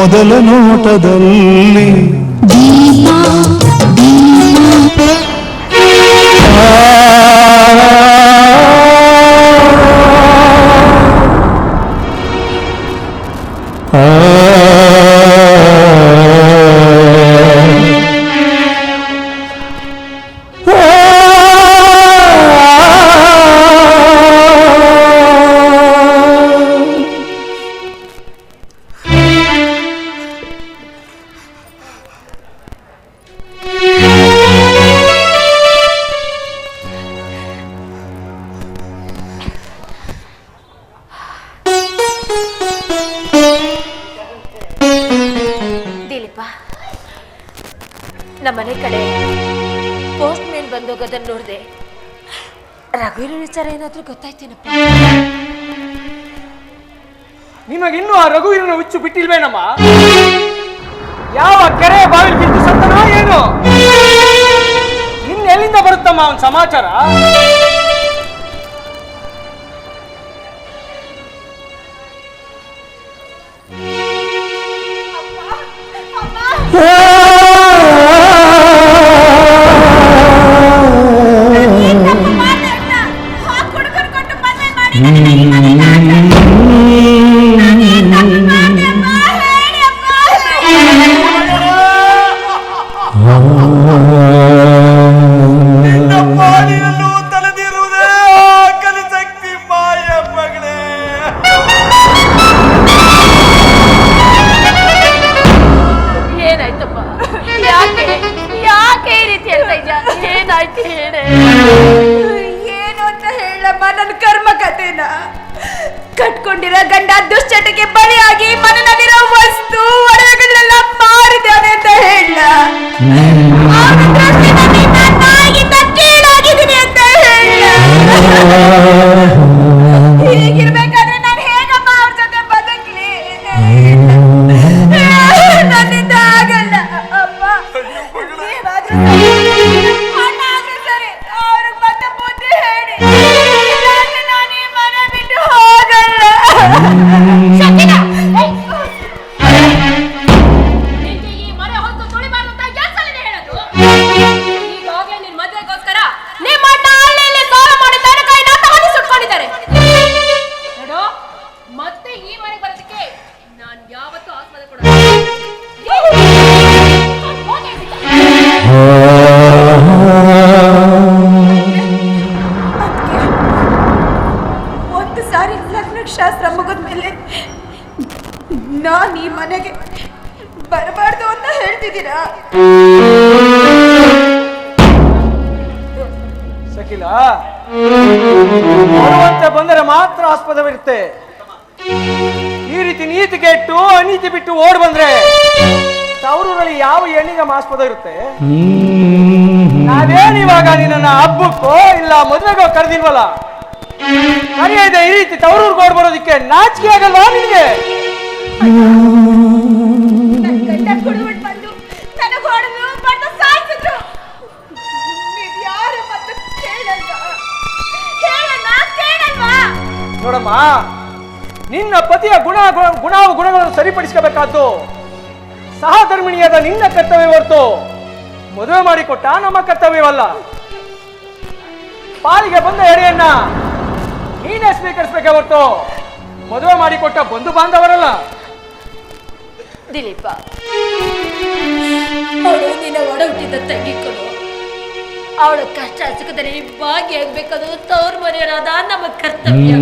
ಮೊದಲ ನೋಟದಲ್ಲಿ ದಿಲೀಪ ನಮ್ಮನೆ ಕಡೆ ಪೋಸ್ಟ್ ಮೇನ್ ಬಂದೋಗೋದನ್ನ ನೋಡಿದೆ ರಘುವೀರ ವಿಚಾರ ಏನಾದರೂ ಗೊತ್ತಾಯ್ತೇನಪ್ಪ? ನಿಮಗಿನ್ನೂ ಆ ರಘುವೀರನ ಹುಚ್ಚು ಬಿಟ್ಟಿಲ್ವೇನಮ್ಮ? ಯಾವ ಕೆರೆ ಬಾವಿಲ್ ಬಿದ್ದು ಸತ್ತನ ಏನು? ಇನ್ನೆಲ್ಲಿಂದ ಬರುತ್ತಮ್ಮ ಅವನ ಸಮಾಚಾರ? ಆಸ್ಪದವಿರುತ್ತೆ ಈ ರೀತಿ ನೀತಿ ಕೆಟ್ಟು, ಅನೀತಿ ಬಿಟ್ಟು ಓಡ್ ಬಂದ್ರೆ ತವರೂರಲ್ಲಿ ಯಾವ ಹೆಣ್ಣಿಗೆ ಆಸ್ಪದ ಇರುತ್ತೆ? ನಾವೇನು ಇವಾಗ ನಿನ್ನ ಹಬ್ಬಕ್ಕೋ ಇಲ್ಲ ಮದುವೆಗೋ ಕರೆದಿಲ್ವಲ್ಲ? ಈ ರೀತಿ ತವರೂರ್ಗೆ ಓಡ್ ಬರೋದಿಕ್ಕೆ ನಾಚಿಕೆ ಆಗಲ್ವಾ ನಿನಗೆ? ನೋಡಮ್ಮ, ನಿನ್ನ ಪತಿಯ ಗುಣ, ಗುಣ- ಗುಣ ಗುಣಗಳನ್ನು ಸರಿಪಡಿಸ್ಕೋಬೇಕಾದ್ದು. ಸಹಧರ್ಮಿಣಿಯಾದ ನಿನ್ನ ಕರ್ತವ್ಯ ಹೊರತು ಮದುವೆ ಮಾಡಿಕೊಟ್ಟ ನಮ್ಮ ಕರ್ತವ್ಯವಲ್ಲ. ಪಾಲಿಗೆ ಬಂದ ಎಡೆಯನ್ನ ನೀನೇ ಸ್ವೀಕರಿಸಬೇಕೆ ಹೊರತು ಮದುವೆ ಮಾಡಿಕೊಟ್ಟ ಬಂಧು ಬಾಂಧವರಲ್ಲ. ದಿಲೀಪ ನಿನ್ನ ಒಡ ಅವಳ ಕಷ್ಟ ಸುಖದಲ್ಲಿ ಭಾಗಿಯಾಗ್ಬೇಕದು ತವ್ರ ಮನೆಯವರಾದ ನಮ್ಮ ಕರ್ತವ್ಯ.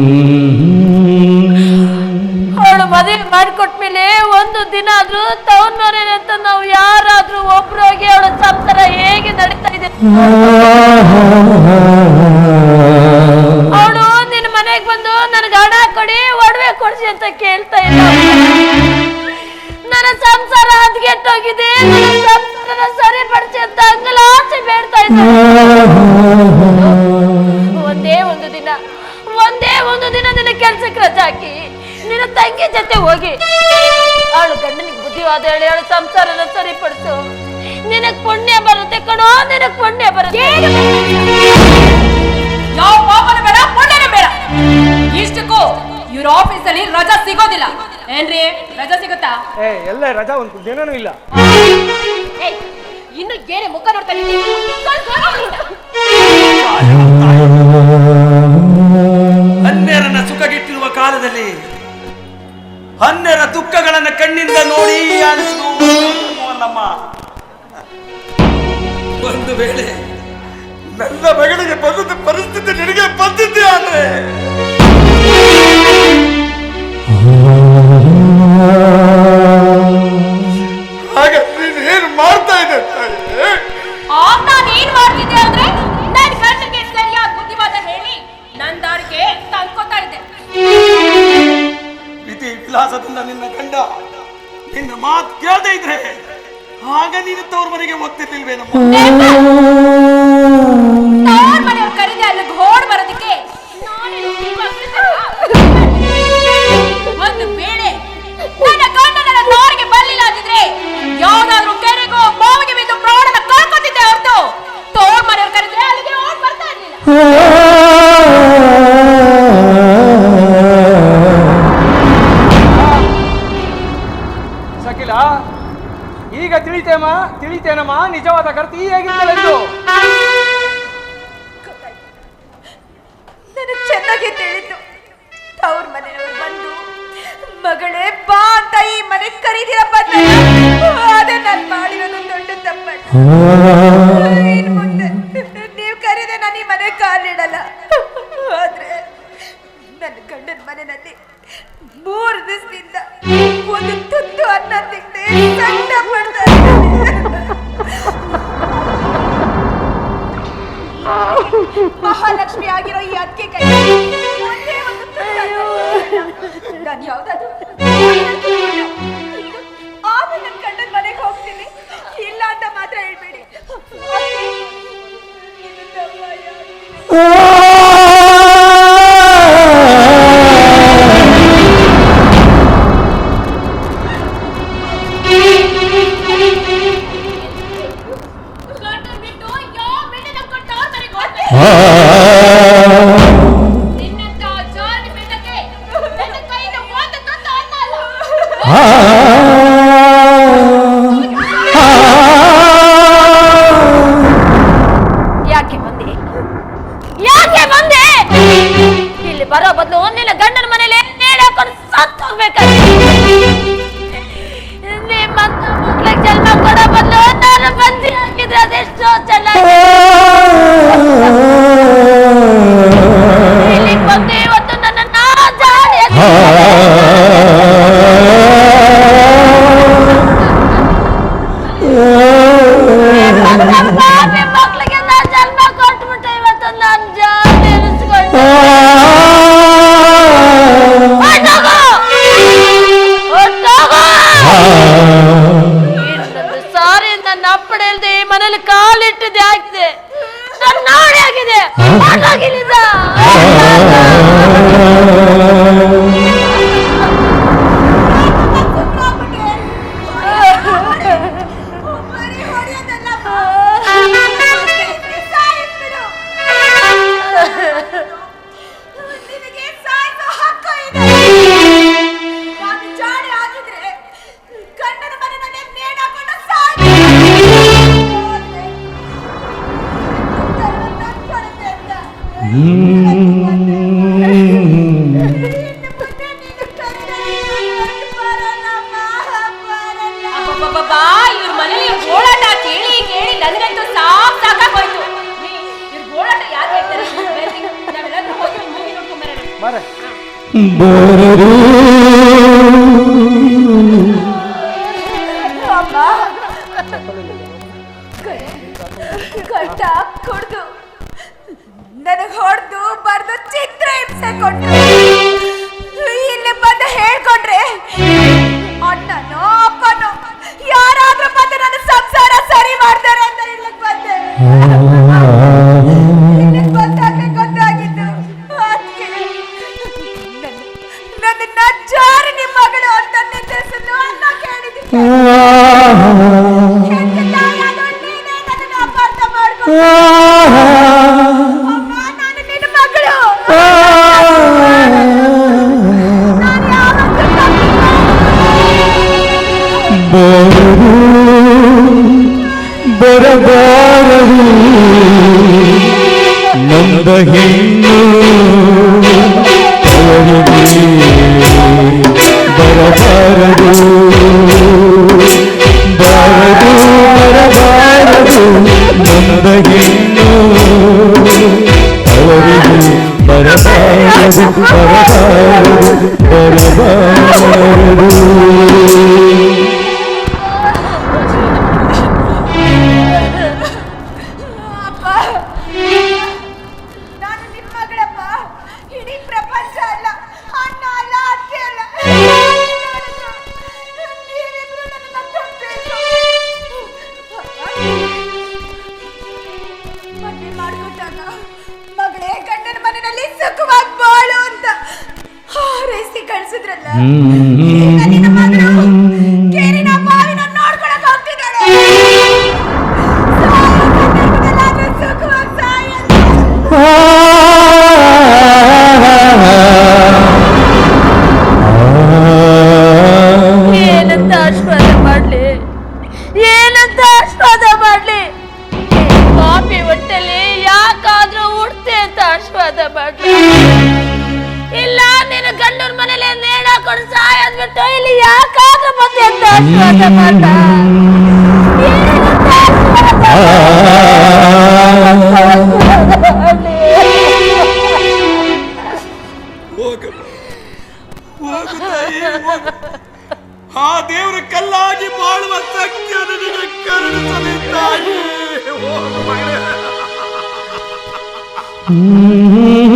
ಅವಳು ಮದುವೆ ಮಾಡಿಕೊಟ್ಮೇಲೆ ಒಂದು ದಿನ ಆದ್ರೂ ತವ್ರ ಮನೆ ಅಂತ ನಾವು ಯಾರಾದ್ರೂ ಒಬ್ರೋಗಿ ಅವಳ ಸಂಸಾರ ಹೇಗೆ ನಡೀತಾ ಇದೆ? ಅವಳು ನಿನ್ನ ಮನೆಗೆ ಬಂದು ನನಗೆ ಹಣ ಕೊಡಿ, ಒಡವೆ ಕೊಡಿಸಿ ಅಂತ ಕೇಳ್ತಾ ಇಲ್ಲ ನನ್ನ ಸಂಸಾರ ಹದ್ಗೆಟ್ಟೋಗಿದೆ, ನನ್ನ ಅದನ್ನ ಸರಿಪಡಿಸಿ ಅಂತ ಅಂಗಲಾಚೆ ಬೇಡ್ತಾ ಇದ್ದಾನೆ ಒಂದೇ ಒಂದು ದಿನ ಒಂದೇ ಒಂದು ದಿನ ನಿನ್ನ ಕೆಲ್ಸಕ್ಕೆ ರಜೆ ಹಾಕಿ ನಿನ್ನ ತಂಗಿ ಜೊತೆ ಹೋಗಿ. ಅವಳು ಗಂಡನಿಗೆ ಬುದ್ಧಿವಾದ ಹೇಳಿ ಅವಳು ಸಂಸಾರನ ಸರಿಪಡಿಸು. ನಿನಗ್ ಪುಣ್ಯ ಬರುತ್ತೆ ಕಣೋ ನಿನಗ್ ಪುಣ್ಯ ಬರುತ್ತೆ. ಯಾವ ಪಾಪನ ಬೇಡ ಪುಣ್ಯನ ಬೇಡ. ಇಷ್ಟಕ್ಕೂ ಇವ್ರ ಆಫೀಸ್ ಅಲ್ಲಿ ರಜಾ ಸಿಗೋದಿಲ್ಲ. ಏನ್ರಿ ರಜಾ ಸಿಗುತ್ತಾ? ಏ ಎಲ್ಲ ರಜಾ ಒಂದು ದಿನನೂ ಇಲ್ಲ. ಇನ್ನು ಬೇರೆ ಮುಖ ನೋಡ್ತಾ ಸುಖ ಸುಖಗಿಟ್ಟಿರುವ ಕಾಲದಲ್ಲಿ ಹನ್ನೆರ ದುಃಖಗಳನ್ನ ಕಣ್ಣಿಂದ ನೋಡಿ ನಮ್ಮ ಒಂದು ವೇಳೆ ನನ್ನ ಮಗಳಿಗೆ ಬಂದದ ಪರಿಸ್ಥಿತಿ ನಿನಗೆ ಬಂದಿದ್ದೆ ಆದ್ರೆ oh, ವಿಧಿ ವಿಲಾಸದಿಂದ ನಿನ್ನ ಗಂಡ ನಿನ್ನ ಮಾತು ಕೇಳದೆ ಇದ್ರೆ ಆಗ ನೀನು ತವ್ರ ಮನೆಗೆ ಹೋಗ್ತಿರ್ಲಿಲ್ವೇನಮ್ಮ? ಕರೀದೆ Peter. बदलो। Allah ಕಟ್ಟ ಕೊಡ್ದು. ನನಗೆ ಹೊಡೆದು ಬರ್ದು ಚಿತ್ರ ಹಿಂಸೆ ಕೊಟ್ಟು ಇಲ್ಲಿ ಬಂದು ಹೇಳ್ಕೊಂಡ್ರೆ ಅಣ್ಣನೋ ಅಪ್ಪನೋ ಯಾರಾದ್ರೂ ಬಂದು ನನ್ನ ಸಂಸಾರ ಸರಿ ಮಾಡ್ತಾರೆ ಅಂತ ಇಲ್ಲಿಗೆ ಬಂದೆ ಬರಬಾರದು ನಂಬ ಹೆಣ್ಣು ಅವರಿಗೆ ಬರಬಾರದು ಬರಬಾರದು ನೊಂದ ಹೆಣ್ಣು ಅವರಿಗೆ ಬರಬಾರದು ಬರಬಾರದು ಬರಬಾರದು Mm-hmm.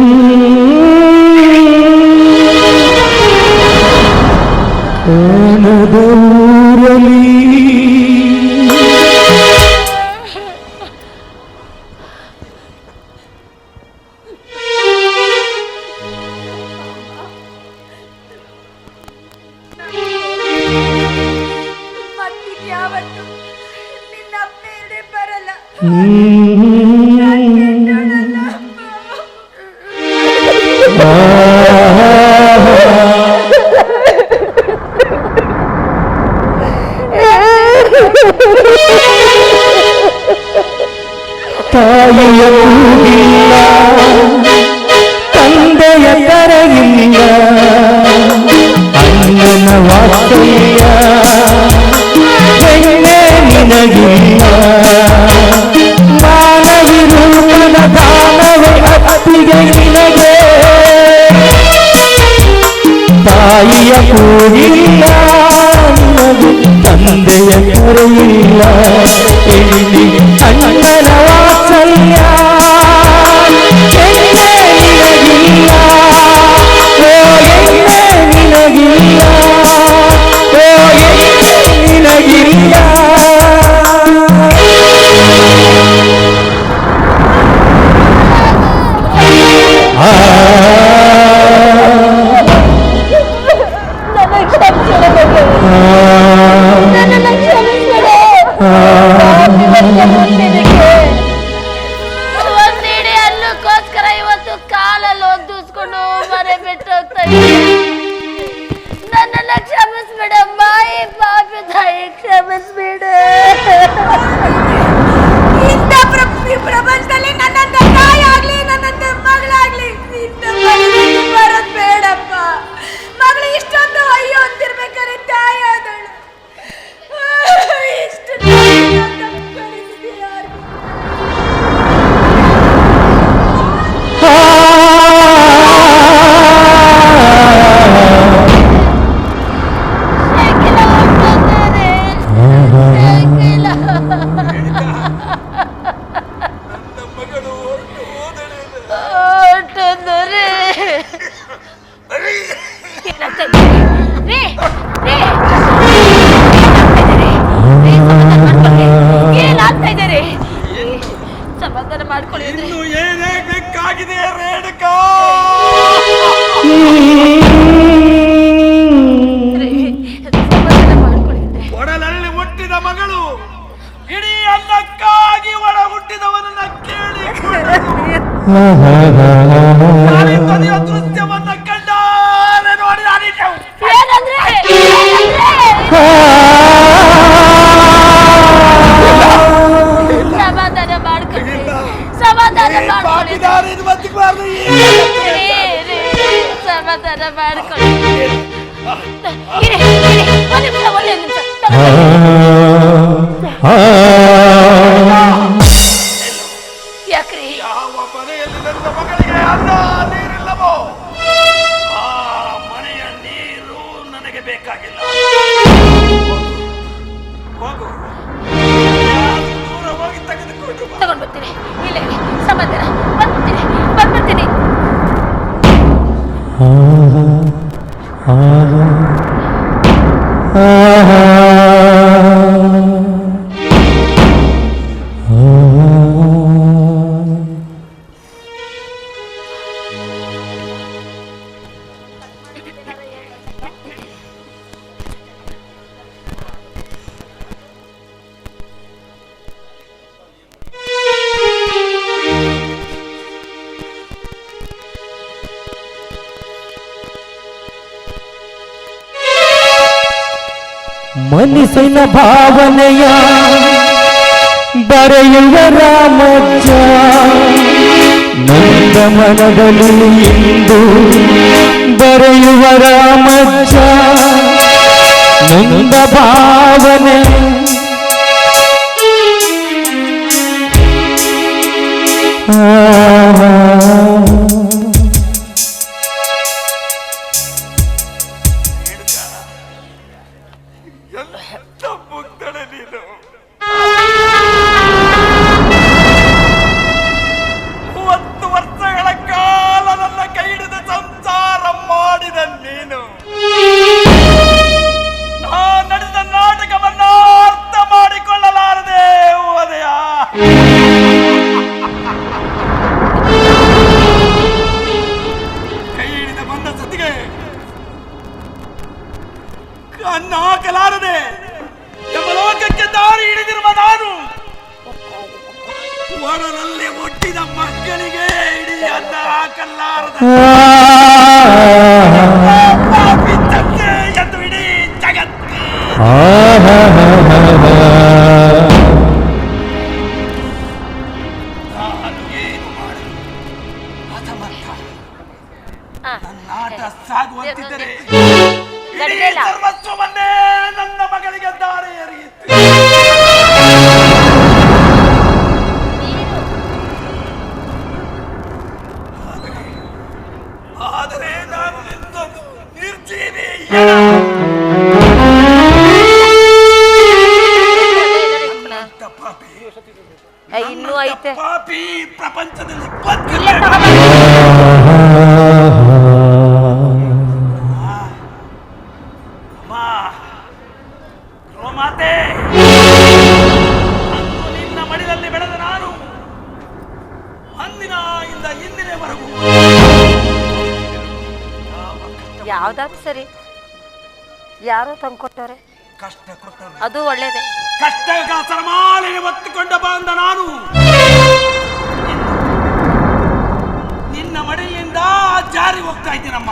হা হা ಮನಸ್ಸಿನ ಭಾವನೆಯ ಬರೆಯುವ ರಾಮಜ್ಜ. ನಂದ ಮನದಲ್ಲಿ ಇಂದು ಬರೆಯುವ ರಾಮಜ್ಜ. ನಂದ ಭಾವನೆ. ಆ. ತಂದು ಕೊಟ್ಟವ್ರೆ. ಕಷ್ಟ ಕೊಟ್ಟವ್ರೆ. ಅದು ಒಳ್ಳೇದೇ. ಕಷ್ಟ ಸರಮಾಲೆಯ ಹೊತ್ತುಕೊಂಡ ಬಂದ ನಾನು. ನಿನ್ನ ಮಡಿಲಿಂದ ಜಾರಿ ಹೋಗ್ತಾ ಇದ್ದೀನಮ್ಮ.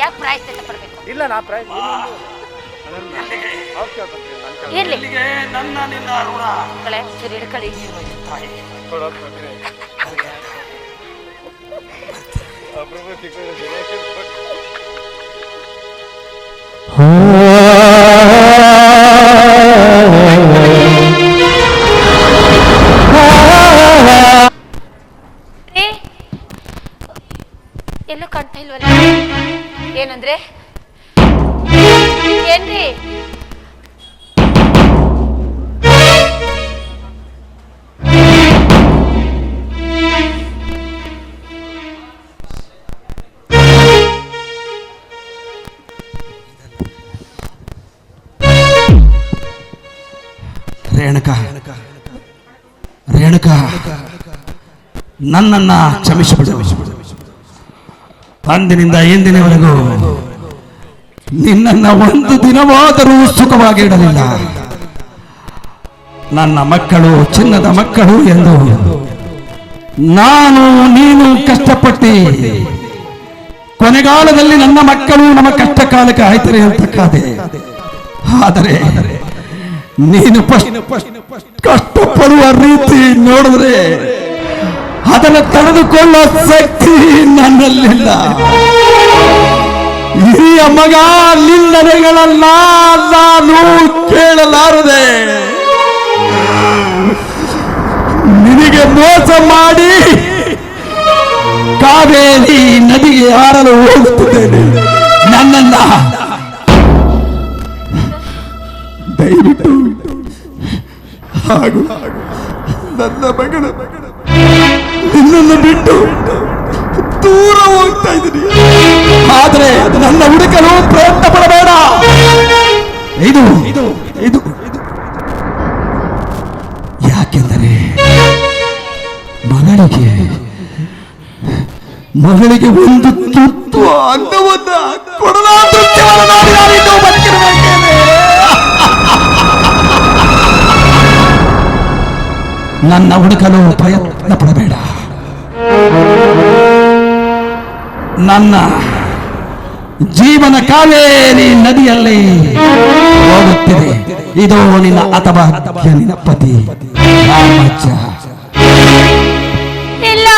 ಯಾಕೆ ಪ್ರಾಯಶ್ಚಿತ ಪಡ್ಬೇಕು? ಇಲ್ಲ ನಾ ಪ್ರೈಸ್ ಇರ್ಲಿ. ನನ್ನ ನಿನ್ನ ಋಣ ಕಳೆ ಸರಿ ಕಳೆ ತಾಯಿ. ಕೊಡೋದು ಬಗ್ಗೆ ಅಪ್ರೂಪಕ್ಕೆ ಕೊಡೋದು ಎಲ್ಲೂ ಕಾಣ್ತಾ ಇಲ್ವಲ್ಲ? ಏನಂದ್ರೆ? ಏನ್ರಿ? ನನ್ನನ್ನ ಕ್ಷಮಿಸಿಬಿಡು. ಅಂದಿನಿಂದ ಇಂದಿನವರೆಗೂ ನಿನ್ನನ್ನ ಒಂದು ದಿನವಾದರೂ ಸುಖವಾಗಿ ಇಡಲಿಲ್ಲ. ನನ್ನ ಮಕ್ಕಳು, ಚಿನ್ನದ ಮಕ್ಕಳು ಎಂದು ನಾನು, ನೀನು ಕಷ್ಟಪಟ್ಟು. ಕೊನೆಗಾಲದಲ್ಲಿ ನನ್ನ ಮಕ್ಕಳು ನಮ್ಮ ಕಷ್ಟ ಕಾಲಕ್ಕೆ ಆಯ್ತರೆ ಅಂತ ಕಾದೆ. ಆದರೆ ನೀನು ಕಷ್ಟಪಡುವ ರೀತಿ ನೋಡಿದ್ರೆ ಅದನ್ನು ತಡೆದುಕೊಳ್ಳುವ ಶಕ್ತಿ ನನ್ನಲ್ಲಿಲ್ಲ. ಹಿರಿಯ ಮಗ, ನಿಂದನೆಗಳನ್ನ ನಾನು ಕೇಳಲಾರದೆ. ನಿನಗೆ ಮೋಸ ಮಾಡಿ ಕಾವೇರಿ ನದಿಗೆ ಹಾರಲು ಹೋಗುತ್ತಿದ್ದೇನೆ. ನನ್ನನ್ನ ದಯವಿಟ್ಟು ಹಾಗೂ ನನ್ನ ಮಗಳು ನಿನ್ನನ್ನು ಬಿಟ್ಟು ದೂರ ಹೋಗ್ತಾ ಇದ್ದೀನಿ. ಆದ್ರೆ ನನ್ನ ಹುಡುಕಲು ಪ್ರಯತ್ನ ಪಡಬೇಡ. ಇದು ಇದು ಇದು. ಯಾಕೆಂದರೆ ಮಗಳಿಗೆ ಮಗಳಿಗೆ ಒಂದು ತುತ್ತು ಅನ್ನವನ್ನ ನನ್ನ ಹುಡುಕಲು ಪ್ರಯತ್ನ ಪಡಬೇಡ. ನನ್ನ ಜೀವನ ಕಾವೇರಿ ನದಿಯಲ್ಲಿ ಹೋಗುತ್ತಿದೆ ಇದು ನಿನ್ನ ಅಥವಾ ನಿನ್ನ ಪತಿ ಇಲ್ಲ.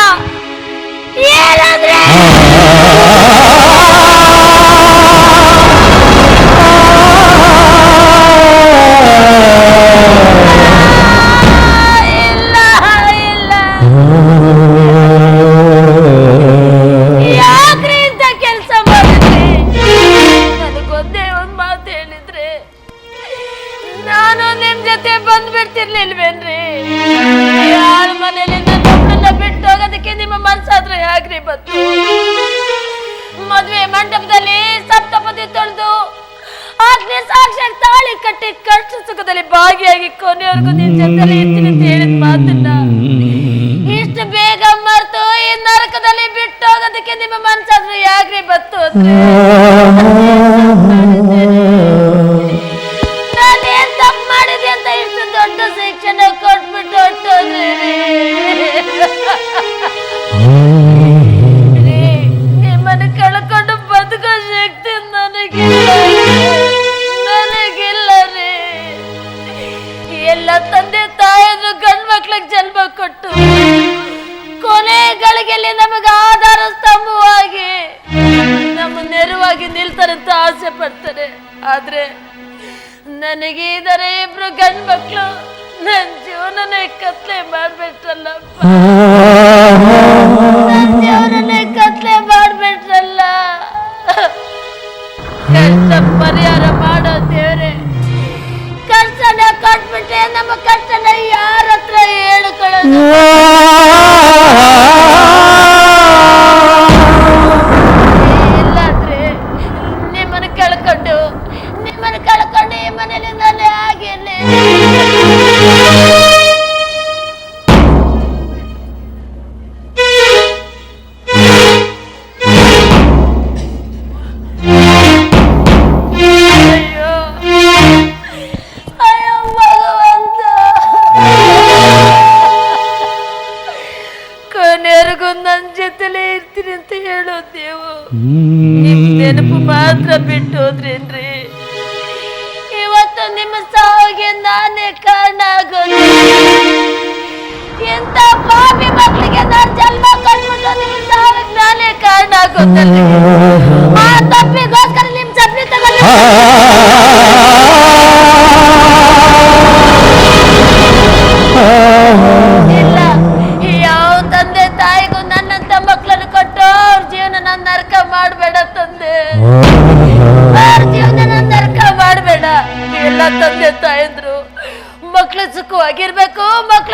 ಜೊತೆ ಬಂದ್ಬಿಡ್ತಿರ್ಲಿಲ್ವೇನ್ರಿ? ಯಾರ ಮನೇಲಿ ನನ್ನ ಒಬ್ಳನ್ನ ಬಿಟ್ಟು ಹೋಗೋದಕ್ಕೆ ನಿಮ್ಮ ಮನ್ಸಾದ್ರೆ ಯಾಕ್ರಿ ಬಂತು ಮದ್ವೆ ಮಂಟಪದಲ್ಲಿ ಸಪ್ತಪದಿ ತೊಳೆದು ಆಗ್ನೇ ಸಾಕ್ಷಾತ್ ತಾಳಿ ಕಟ್ಟಿ ಕಷ್ಟ ಸುಖದಲ್ಲಿ ಭಾಗಿಯಾಗಿ ಕೊನೆಯವರೆಗೂ ನಿನ್ ಜೊತೆಲಿ ಇರ್ತೀನಿ ಅಂತ ಹೇಳಿದ ಮಾತಿಲ್ಲ ಇಷ್ಟು ಬೇಗ ಮರ್ತು ಈ ನರಕದಲ್ಲಿ ಬಿಟ್ಟು ಹೋಗೋದಕ್ಕೆ ನಿಮ್ಮ ಮನ್ಸಾದ್ರೆ ಯಾಕ್ರಿ ಬತ್ತು ನಿಮ್ಮನ್ನ ಕಳ್ಕೊಂಡು ಬದುಕೋ ಶಕ್ತಿ ನನಗಿಲ್ಲ ನನಗಿಲ್ಲ ರೀ. ಎಲ್ಲ ತಂದೆ ತಾಯಿದ್ರು ಗಂಡ್ ಮಕ್ಳಿಗೆ ಜನ್ಮ ಕೊಟ್ಟು ಕೊನೆ ನಮಗೆ ಆಧಾರ ಸ್ತಂಭವಾಗಿ ನಮ್ಮ ನೆರವಾಗಿ ನಿಲ್ತಾರಂತ ಆಸೆ ಪಡ್ತಾರೆ. ಆದ್ರೆ ನನಗೆ ಇದರ ಇಬ್ರು ಗಂಡ್ ಮಕ್ಳು. ನನ್ ಜೀವನನೇ ಕತ್ಲೆ ಮಾಡ್ಬಿಟ್ರಲ್ಲಪ್ಪ. ನನ್ನ ಜೀವನನೇ ಕತ್ಲೆ ಮಾಡ್ಬಿಟ್ರಲ್ಲ. ಕಷ್ಟ ಪರಿಹಾರ ಮಾಡೋ ದೇವ್ರೆ. ಕಷ್ಟನ ಕೊಟ್ಬಿಟ್ರೆ ನಮ್ಮ ಕಷ್ಟನ ಯಾರ ಹತ್ರ ಹೇಳ್ಕೊಳ್ಳೋದು?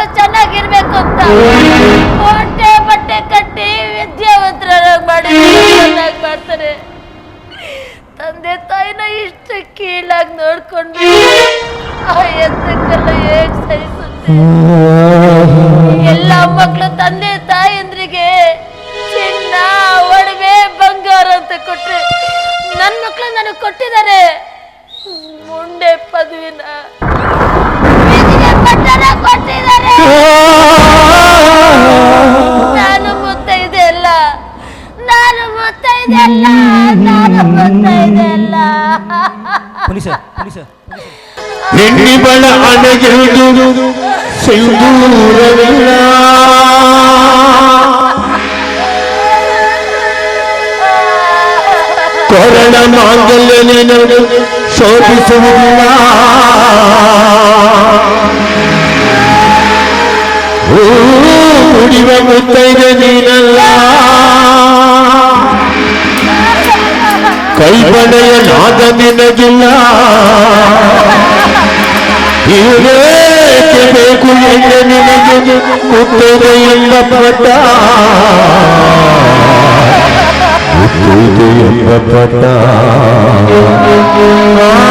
ಮಕ್ಳು ಚೆನ್ನಾಗಿರ್ಬೇಕು ಅಂತ. ಹೊಟ್ಟೆ ಬಟ್ಟೆ ಕಟ್ಟಿ ವಿದ್ಯಾವಂತರಾಗಿ ಮಾಡಿ ಮಾಡ್ತಾರೆ. ತಂದೆ ತಾಯಿನ ಇಷ್ಟು ಕೀಳಾಗಿ ನೋಡ್ಕೊಂಡು ಆ ಎತ್ತಕ್ಕೆಲ್ಲ ಹೇಗೆ ಎಲ್ಲ ಹೆಣ್ಣಿ ಬಳ ಅಣಗಿರುವುದು ಸಿಂಧೂರವಿಲ್ಲ ಕೊರಳ ಮಾಂಗಲ್ಯ ನೀನು ಶೋಭಿಸುವುದಿಲ್ಲ ಓ ಕುಡಿವ ಮುತ್ತೈದೆ ನೀನಲ್ಲ ಕೈಬಳೆಯ ನಾದ ನಿನಗಿಲ್ಲ ಈಡೇಕೆ ಬೇಕು ಎಂದು ನಿನಗೆ ಉತ್ತರೆಯೆಂಬಪಟ್ಟ ಉತ್ತರೆಯೆಂಬಪಟ್ಟ ಆ